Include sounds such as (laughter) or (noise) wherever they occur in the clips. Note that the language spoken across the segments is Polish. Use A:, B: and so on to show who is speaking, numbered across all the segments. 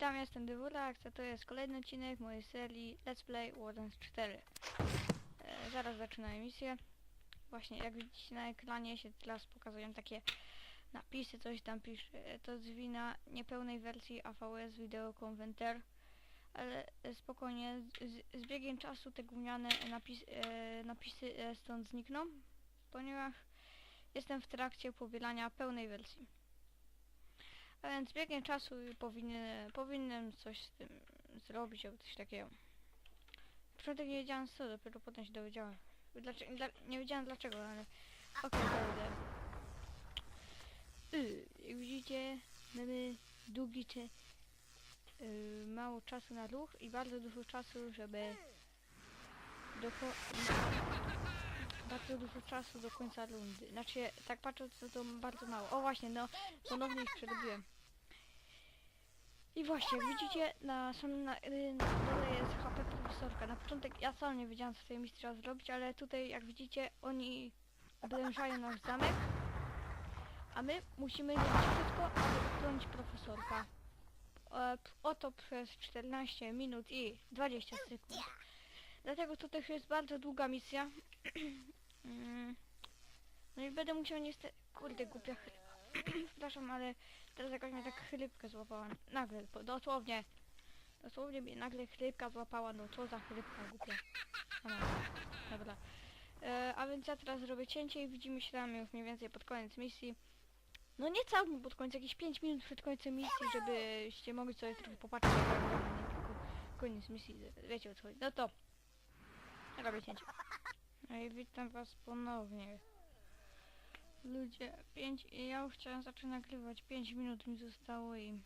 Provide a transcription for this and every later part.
A: Witam, jestem Dywurak, a to jest kolejny odcinek mojej serii Let's Play Wardens 4. E, zaraz zaczynamy misję. Właśnie, jak widzicie na ekranie się teraz pokazują takie napisy, coś tam pisze. E, To jest wina niepełnej wersji AVS Video Converter. Ale e, spokojnie, z, z biegiem czasu te gówniane napis, e, napisy e, stąd znikną, ponieważ jestem w trakcie pobierania pełnej wersji. Więc z biegiem czasu powinien, powinienem coś z tym zrobić albo coś takiego. Na początek nie wiedziałem co, dopiero potem się dowiedziałem. Dlaczego, dla, nie wiedziałem dlaczego, ale okej, okay, y, Jak widzicie, mamy długi czy y, mało czasu na ruch i bardzo dużo czasu, żeby doko bardzo dużo czasu do końca rundy. Znaczy, tak patrząc, to, to bardzo mało. O właśnie, no, ponownie ich przerobiłem. I właśnie, widzicie, na samym na, y, na dole jest HP profesorka. Na początek ja sam nie wiedziałem, co tej misji trzeba zrobić, ale tutaj, jak widzicie, oni oblężają nasz zamek, a my musimy zrobić wszystko, aby ubronić profesorka. E, oto przez 14 minut i 20 sekund. Dlatego to też jest bardzo długa misja. (clears throat) Mm. No i będę musiał niestety... Kurde, głupia chrypa. (clears throat) Przepraszam, ale teraz jakoś mnie tak chrypkę złapała. Nagle, dosłownie. Dosłownie mnie nagle chrypka złapała. No co za chrypka głupia. Dobra. E, a więc ja teraz zrobię cięcie i widzimy się tam już mniej więcej pod koniec misji. No nie całkiem pod koniec, jakieś 5 minut przed końcem misji, żebyście mogli sobie trochę popatrzeć, tylko koniec misji. Wiecie o co chodzi. No to robię cięcie. No i witam was ponownie. Ludzie, pięć, ja już chciałem zacząć nagrywać, 5 minut mi zostało i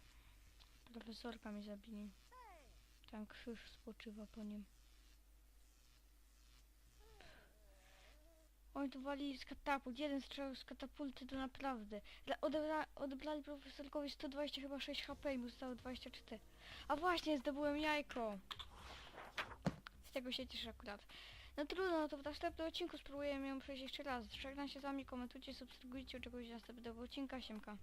A: profesorka mi zabili. Tam krzyż spoczywa po nim. Oni tu wali z katapult, jeden strzał z katapulty to naprawdę. Odebra, odebrali profesorkowi 120 chyba 6 HP i mu zostało 24. A właśnie, zdobyłem jajko. Z tego się cieszę akurat. No trudno, no to w następnym odcinku spróbujemy ją przejść jeszcze raz. Żegnam się z wami, komentujcie, subskrybujcie, oczekujcie następnego odcinka, siemka.